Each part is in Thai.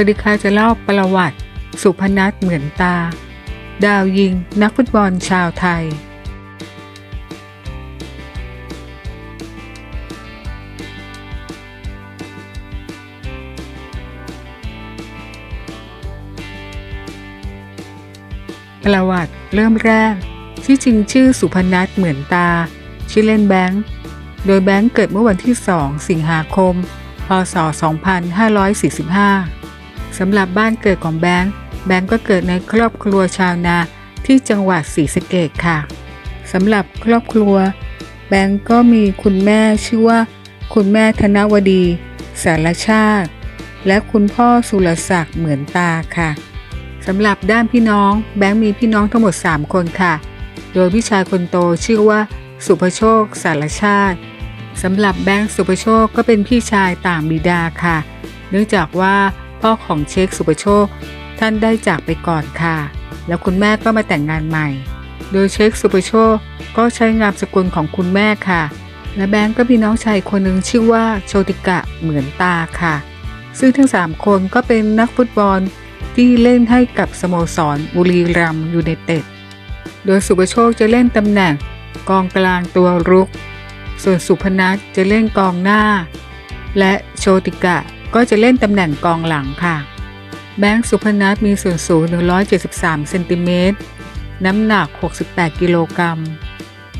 วัสดีค่ะจะเล่าประวัติ สุพนัทเหมือนตา ดาวยิงนักฟุตบอลชาวไทย ประวัติเริ่มแรก ที่จริงชื่อสุพนัทเหมือนตา ชื่อเล่นแบงค์ โดยแบงค์เกิดเมื่อวันที่ 2 สิงหาคม พศ 2545 สำหรับบ้านเกิดของแบงค์แบงค์ก็เกิดในครอบครัวชาวนาที่จังหวัดศรีสะเกษค่ะสำหรับครอบครัว แบงค์ก็มีคุณแม่ชื่อว่า คุณแม่ธนวดี สารชาติ และคุณพ่อสุรศักดิ์เหมือนตาค่ะสำหรับด้านพี่น้อง แบงค์มีพี่น้องทั้งหมด 3 คนค่ะ โดยพี่ชายคนโตชื่อว่าสุภโชค สารชาติสำหรับแบงค์สุภโชคก็เป็นพี่ชายต่างบิดาค่ะ เนื่องจากว่า พ่อของเชคสุภโชค ท่านได้จากไปก่อนค่ะ แล้วคุณแม่ก็มาแต่งงานใหม่ โดยเชคสุภโชคก็ใช้งามสกุลของคุณแม่ค่ะ และแบงค์ก็มีน้องชายคนหนึ่งชื่อว่าโชติกะเหมือนตาค่ะ ซึ่งทั้ง 3 คนก็เป็นนักฟุตบอลที่เล่นให้กับสโมสรบุรีรัมยูไนเต็ด โดยสุภโชคจะเล่นตำแหน่งกองกลางตัวรุก ส่วนสุพนัทจะเล่นกองหน้า และโชติกะ ก็จะเล่นตำแหน่งกองหลังค่ะ แบงค์สุพนัทมีส่วนสูง 173 เซนติเมตร น้ำหนัก 68 กิโลกรัม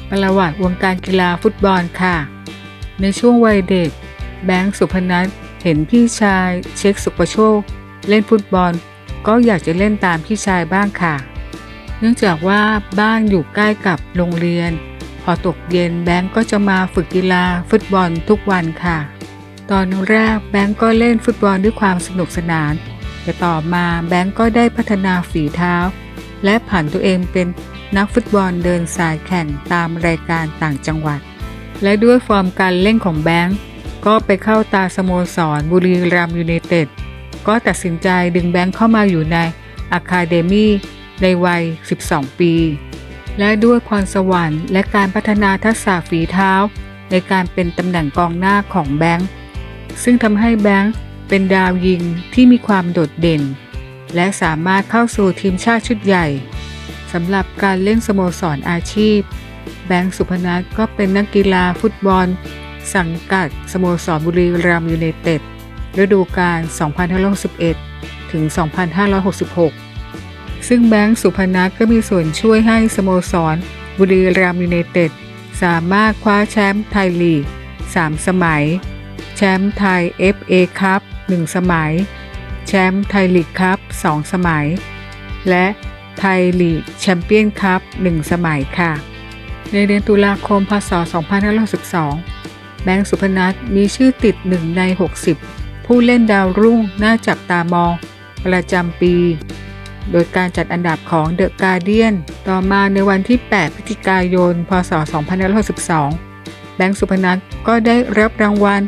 ประวัติวงการกีฬาฟุตบอลค่ะ ในช่วงวัยเด็ก แบงค์สุพนัทเห็นพี่ชายเช็คสุประโชค เล่นฟุตบอล ก็อยากจะเล่นตามพี่ชายบ้างค่ะ เนื่องจากว่าบ้านอยู่ใกล้กับโรงเรียน พอตกเย็นแบงก์ก็จะมาฝึกกีฬาฟุตบอลทุกวันค่ะ ตอนแรกแบงก์ก็เล่นฟุตบอลด้วยความสนุกสนาน แต่ต่อมาแบงก์ก็ได้พัฒนาฝีเท้า และผันตัวเองเป็นนักฟุตบอลเดินสายแข่งตามรายการต่างจังหวัด และด้วยฟอร์มการเล่นของแบงก์ก็ไปเข้าตาสโมสรบุรีรัมย์ยูไนเต็ด ก็ตัดสินใจดึงแบงค์เข้ามาอยู่ในอะคาเดมี่ในวัย 12 ปี และด้วยความสวรรค์และการพัฒนาทักษะฝีเท้า ในการเป็นตำแหน่งกองหน้าของแบงค์ ซึ่งทำให้แบงค์เป็นดาวยิงที่มีความโดดเด่น และสามารถเข้าสู่ทีมชาติชุดใหญ่สำหรับการเล่นสโมสรอาชีพ แบงค์สุพนัทก็เป็นนักกีฬาฟุตบอล สังกัดสโมสรบุรีรัมย์ยูไนเต็ดฤดูกาล2561ถึง 2566 ซึ่งแบงค์สุพนัทก็มีส่วนช่วยให้สโมสร บุรีรัมย์ยูไนเต็ดสามารถคว้าแชมป์ไทยลีก 3 สมัย แชมป์ไทย FA คัพ1 สมัย แชมป์ไทยลีกคัพ2 สมัย และไทยลีกแชมเปี้ยนคัพ1 สมัยค่ะ ในเดือนตุลาคม พศ 2562 แบงค์สุพนัทมีชื่อติด 1 ใน 60 ผู้เล่นดาวรุ่งน่าจับตามอง ประจำปี โดยการจัดอันดับของเดอะการเดียนต่อมาในวันที่ 8 พฤศจิกายน พศ 2562 แบงค์สุพนัทก็ได้รับรางวัล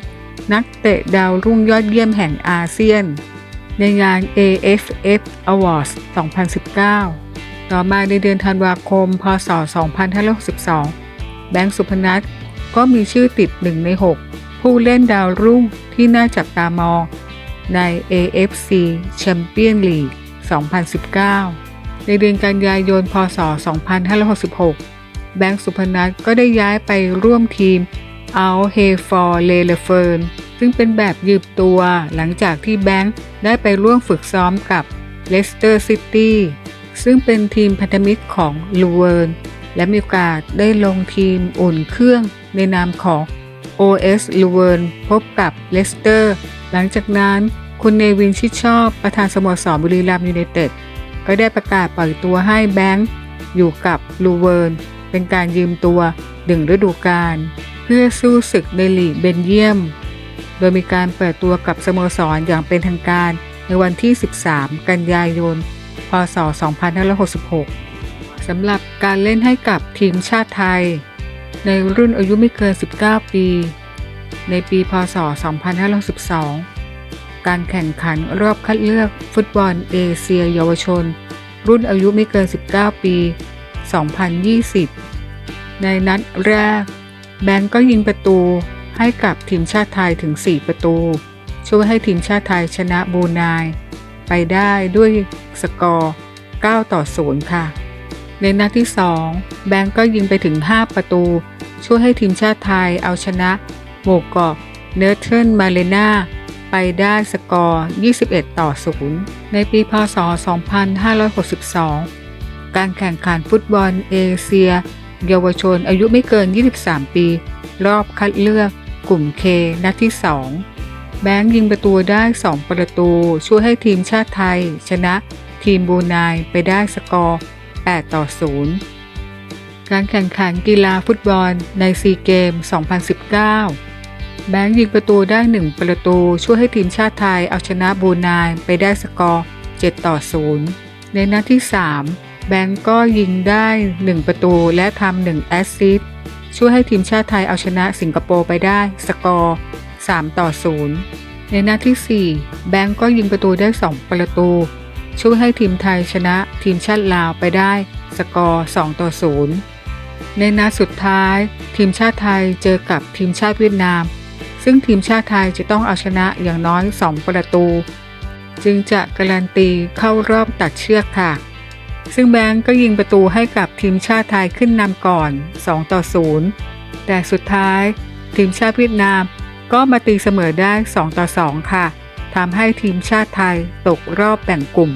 นักเตะดาวรุ่งยอดเยี่ยมแห่งอาเซียน ในงาน AFF Awards 2019 ต่อมาในเดือนธันวาคม พศ 2562 แบงค์สุพนัทก็มีชื่อติด 1 ใน 6 ผู้เล่นดาวรุ่งที่น่าจับตามองใน AFC Champion League 2019 ในเดือนกันยายน พศ 2566 แบงค์สุพนัทก็ได้ย้ายไปร่วมทีม Al h e f o r l e l e f e r n ซึ่งเป็นแบบยืมตัวหลังจากที่แบงค์ได้ไปร่วมฝึกซ้อมกับ Leicester City ซึ่งเป็นทีมพันธมิตรของลูเวิร์นและมีโอกาสได้ลงทีมอุ่นเครื่องในนามของ OS ลูเวิร์นพบกับเลสเตอร์ หลังจากนั้นคุณเนวินชิดชอบประธานสโมสรบุรีรัมยูไนเต็ดก็ได้ประกาศปล่อยตัวให้แบงค์อยู่กับลูเวิร์นเป็นการยืมตัวดึงฤดูกาล พื่อสู้ศึกในลีกเบนเยียม โดยมีการเปิดตัวกับสโมสรอย่างเป็นทางการในวันที่ 13 กันยายน พศ 2566 สำหรับการเล่นให้กับทีมชาติไทย ในรุ่นอายุไม่เกิน 19 ปี ในปี พศ 2512 การแข่งขันรอบคัดเลือกฟุตบอลเอเชียเยาวชน รุ่นอายุไม่เกิน 19 ปี 2020 ในนัดแรก แบงก์ก็ยิงประตูให้กับทีมชาติไทยถึง 4 ประตู ช่วยให้ทีมชาติไทยชนะบรูไนไปได้ด้วยสกอร์ 9 ต่อ 0 ค่ะ ในนัดที่ 2 แบงก์ก็ยิงไปถึง 5 ประตู ช่วยให้ทีมชาติไทยเอาชนะโมเกาะเนเธอร์มาเลนาไปได้สกอร์ 21 ต่อ 0 ในปีพศ 2562 การแข่งขันฟุตบอลเอเชีย เยาวชนอายุไม่เกิน 23 ปี รอบคัดเลือกกลุ่มเคนัดที่ 2 แบงค์ยิงประตูได้ 2 ประตู ช่วยให้ทีมชาติไทย ชนะทีมบรูไนไปได้สกอร์ 8 ต่อ 0 การแข่งขันกีฬาฟุตบอลในซีเกม 2019 แบงค์ยิงประตูได้ 1 ประตู ช่วยให้ทีมชาติไทยเอาชนะบรูไนไปได้สกอร์ 7 ต่อ 0 ในนัดที่ 3 แบงค์ก็ยิงได้ 1 ประตูและทำ1แอสซิสต์ช่วยให้ทีมชาติไทยเอาชนะสิงคโปร์ไปได้ สกอร์ 3 ต่อ 0 ในนัดที่ 4 แบงก์ก็ยิงประตูได้ 2 ประตู ช่วยให้ทีมไทยชนะทีมชาติลาวไปได้ สกอร์ 2 ต่อ 0 ในนัดสุดท้าย ทีมชาติไทยเจอกับทีมชาติเวียดนาม ซึ่งทีมชาติไทยจะต้องเอาชนะอย่างน้อย 2 ประตู จึงจะการันตีเข้ารอบตัดเชือกค่ะ ซึ่งแบงก์ก็ยิงประตูให้กับทีมชาติไทยขึ้นนำก่อน 2 ต่อ 0 แต่สุดท้าย ทีมชาติเวียดนามก็มาตีเสมอได้ 2 ต่อ 2 ค่ะทำให้ทีมชาติไทยตกรอบแบ่งกลุ่ม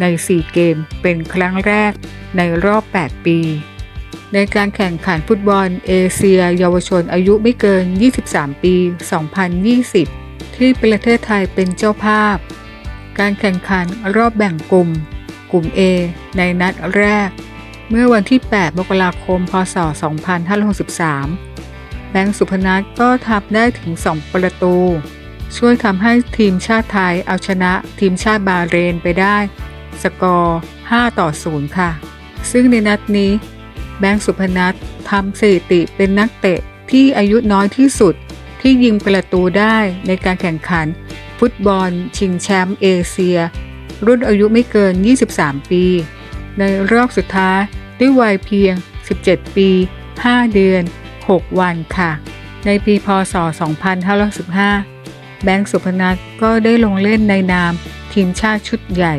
ใน 4 เกมเป็นครั้งแรกในรอบ 8 ปี ในการแข่งขันฟุตบอลเอเชีย เยาวชนอายุไม่เกิน 23 ปี 2020 ที่ประเทศไทยเป็นเจ้าภาพ การแข่งขันรอบแบ่งกลุ่ม กลุ่ม A ในนัดแรก เมื่อวันที่ 8 มกราคม พศ 2563 แบงค์สุพนัทก็ทำได้ถึง 2 ประตู ช่วยทำให้ทีมชาติไทยเอาชนะทีมชาติบาเรนไปได้ สกอร์ 5 ต่อ 0 ค่ะ ซึ่งในนัดนี้ แบงค์สุพนัททำสถิติเป็นนักเตะที่อายุน้อยที่สุดที่ยิงประตูได้ในการแข่งขัน ฟุตบอลชิงแชมป์เอเชีย รุ่นอายุไม่เกิน 23 ปี ในรอบสุดท้ายด้วยวัยเพียง 17 ปี 5 เดือน 6 วันค่ะ ในปีพศ 2515 แบงค์สุพนัทก็ได้ลงเล่นในนามทีมชาติชุดใหญ่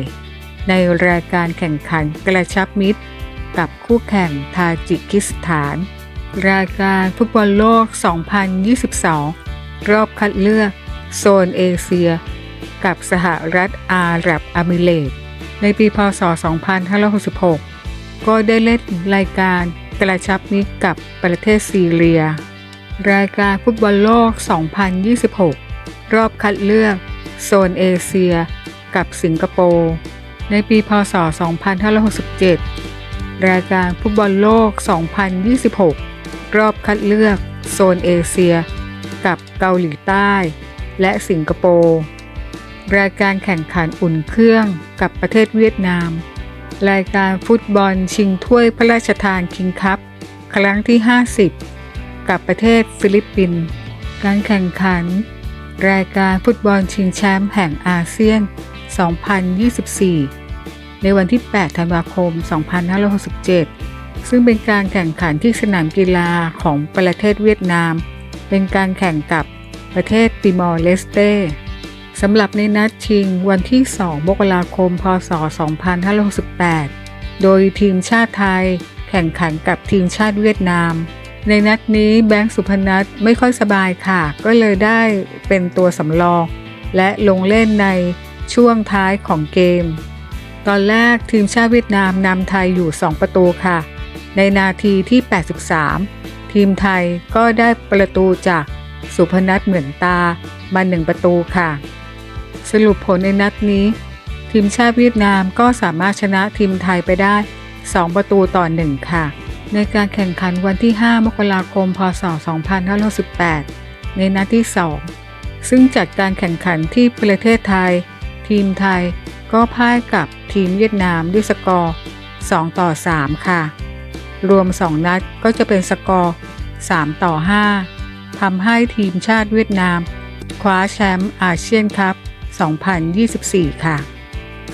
ในรายการแข่งขันกระชับมิตร กับคู่แข่งทาจิกิสถาน รายการฟุตบอลโลก 2022 รอบคัดเลือก โซนเอเชีย กับสหรัฐอาหรับอามิเรตในปีพศ 2566 ก็ได้เล่นรายการกระชับมิตรกับประเทศซีเรีย รายการฟุตบอลโลก 2026 รอบคัดเลือก โซนเอเชีย กับสิงคโปร์ ในปีพศ 2567 รายการฟุตบอลโลก 2026 รอบคัดเลือก โซนเอเชีย กับเกาหลีใต้ และสิงคโปร์ รายการแข่งขันอุ่นเครื่องกับประเทศเวียดนาม รายการฟุตบอลชิงถ้วยพระราชทานคิงคัพครั้งที่ 50 กับประเทศฟิลิปปินส์การแข่งขัน รายการฟุตบอลชิงแชมป์แห่งอาเซียน 2024 ในวันที่ 8 ธันวาคม 2567 ซึ่งเป็นการแข่งขันที่สนามกีฬาของประเทศเวียดนาม เป็นการแข่งกับประเทศติมอร์เลสเต สำหรับในนัดชิงวันที่ 2 มกราคม พศ 2568 โดยทีมชาติไทยแข่งขันกับทีมชาติเวียดนาม ในนัดนี้แบงค์สุพนัทไม่ค่อยสบายค่ะ ก็เลยได้เป็นตัวสำรอง และลงเล่นในช่วงท้ายของเกม ตอนแรกทีมชาติเวียดนามนำไทยอยู่ 2 ประตูค่ะ ในนาทีที่ 83 ทีมไทยก็ได้ประตูจากสุพนัทเหมือนตามา1ประตูค่ะ สรุปผลในนัดนี้ ทีมชาติเวียดนามก็สามารถชนะทีมไทยไปได้ 2 ประตูต่อ 1 ค่ะ ในการแข่งขันวันที่ 5 มกราคม พศ 2568ในนัดที่ 2 ซึ่งจัดการแข่งขันที่ประเทศไทย ทีมไทยก็พ่ายกับทีมเวียดนามด้วยสกอร์ 2 ต่อ 3 ค่ะ รวม 2 นัดก็จะเป็นสกอร์ 3 ต่อ 5ทำให้ทีมชาติเวียดนาม คว้าแชมป์อาเซียนคัพ 2024 ค่ะ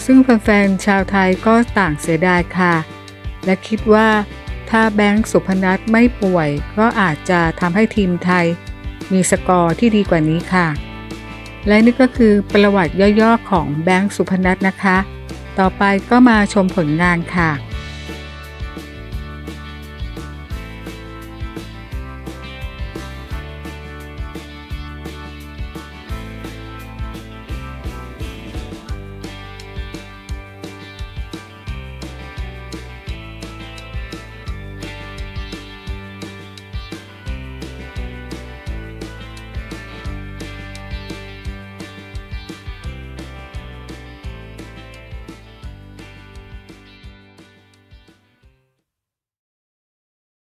ซึ่งแฟนๆชาวไทยก็ต่างเสียดายค่ะ และคิดว่าถ้าแบงค์สุพนัทไม่ป่วย ก็อาจจะทำให้ทีมไทย มีสกอร์ที่ดีกว่านี้ค่ะ และนี่ก็คือประวัติย่อๆของแบงค์สุพนัทนะคะ ต่อไปก็มาชมผลงานค่ะ